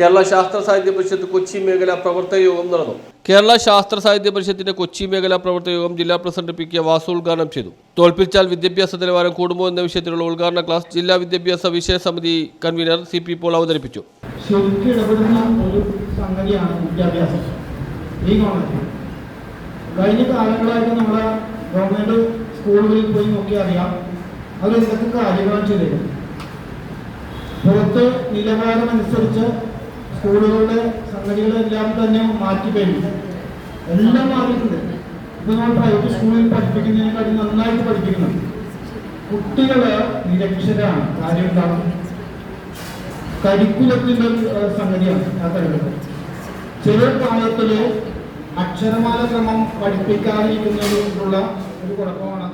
Kerala Sasthra Sahithya Parishad Kochi മേഖല പ്രവർത്തക യോഗം നടന്നു. കേരള ശാസ്ത്ര സാഹിത്യ പരിഷത്തിന്റെ കൊച്ചി മേഖല പ്രവർത്തക യോഗം ജില്ലാ പ്രസിഡന്റ് പി കെ വാസു ഉദ്ഘാടനം ചെയ്തു. തോൽപ്പിച്ചാൽ വിദ്യാഭ്യാസ നിലവാരം കൂടുമോ എന്ന വിഷയത്തിലുള്ള ഉദ്ഘാടന ക്ലാസ് ജില്ലാ വിദ്യാഭ്യാസ വിഷയ സമിതി കൺവീനർ സി പി പോൾ അവതരിപ്പിച്ചു. ഒരു സംഗതിയാണ് വിദ്യാഭ്യാസം. ഈ ഗവൺമെന്റ് കഴിഞ്ഞ കാലങ്ങളായിട്ട് നമ്മളെ ഗവൺമെന്റ് സ്കൂളുകളിൽ പോയി നോക്കി അറിയാം. അവർ എന്തൊക്കെ കാര്യങ്ങളാണ് ചെയ്തത്? പുറത്ത് നിലവാരം അനുസരിച്ച് സ്കൂളുകളുടെ സംഗതികളെല്ലാം തന്നെ മാറ്റി കഴിഞ്ഞു. എല്ലാം മാറിയിട്ടുണ്ട്. ഇപ്പൊ നമ്മൾ പ്രൈവറ്റ് സ്കൂളിൽ പഠിപ്പിക്കുന്നതിനെക്കാട്ടി നന്നായിട്ട് പഠിപ്പിക്കുന്നുണ്ട് കുട്ടികൾ നിരക്ഷരാണ്. കാര്യം ഉണ്ടാകും കരിക്കുലത്തിന്റെ സംഗതിയാണ് ആ കഴിവ് ചെറിയ പ്രായത്തിൽ അക്ഷരമാല ക്രമം പഠിപ്പിക്കാതിരിക്കുന്നതിനുള്ള ഒരു കുഴപ്പമാണ്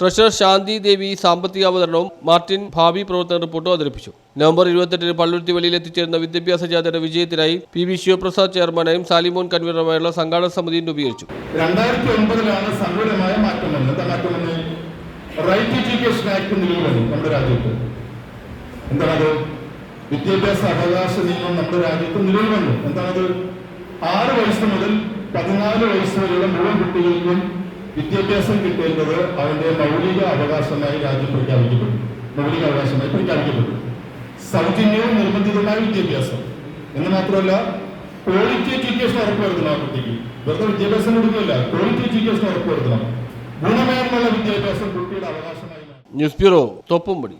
ട്രഷറർ ശാന്തി ദേവി സാമ്പത്തിക അവതരണവും മാർട്ടിൻ ഭാവി പ്രവർത്തന റിപ്പോർട്ടും അവതരിപ്പിച്ചു. നവംബർ ഇരുപത്തെട്ടിന് പള്ളുരുത്തി വെളിയിൽ എത്തിച്ചേരുന്ന വിദ്യാഭ്യാസ ജാഥയുടെ വിജയത്തിനായി പി വി ശിവപ്രസാദ് ചെയർമാനായും സാലിമോൻ കൺവീനറുമായുള്ള സംഘാടക സമിതി രൂപീകരിച്ചു. രണ്ടായിരത്തി ഒമ്പതിലാണ് എന്താ മാറ്റം റൈറ്റ് എഡ്യൂക്കേഷൻ ആക്ട് നിലവിൽ വന്നു നമ്മുടെ രാജ്യത്ത്. എന്താണത്? വിദ്യാഭ്യാസ അവകാശ നിയമം നമ്മുടെ രാജ്യത്ത് നിലവിൽ വന്നു. എന്താണത്? ആറ് വയസ്സ് മുതൽ പതിനാല് വയസ്സ് വരെയുള്ള മുഴുവൻ കുട്ടികൾക്കും വിദ്യാഭ്യാസം കിട്ടേണ്ടത് അവന്റെ മൗലിക അവകാശമായി രാജ്യം പ്രഖ്യാപിക്കപ്പെട്ടു മൗലിക അവകാശമായി പ്രഖ്യാപിക്കപ്പെട്ടു സൗജന്യവും നിർബന്ധിതമായ വിദ്യാഭ്യാസം. എന്ന് മാത്രമല്ല ക്വാളിറ്റി എഡ്യൂക്കേഷൻ ഉറപ്പുവരുത്തണം ആ കുട്ടിക്ക്. വെറുതെ വിദ്യാഭ്യാസം കൊടുക്കുന്നില്ല ക്വാളിറ്റി എഡ്യൂക്കേഷൻ ഉറപ്പുവരുത്തണം ഗുണമേന്മയുള്ള വിദ്യാഭ്യാസം കുട്ടിയുടെ അവകാശമായി ന്യൂസ് ബ്യൂറോ തോപ്പുംപടി.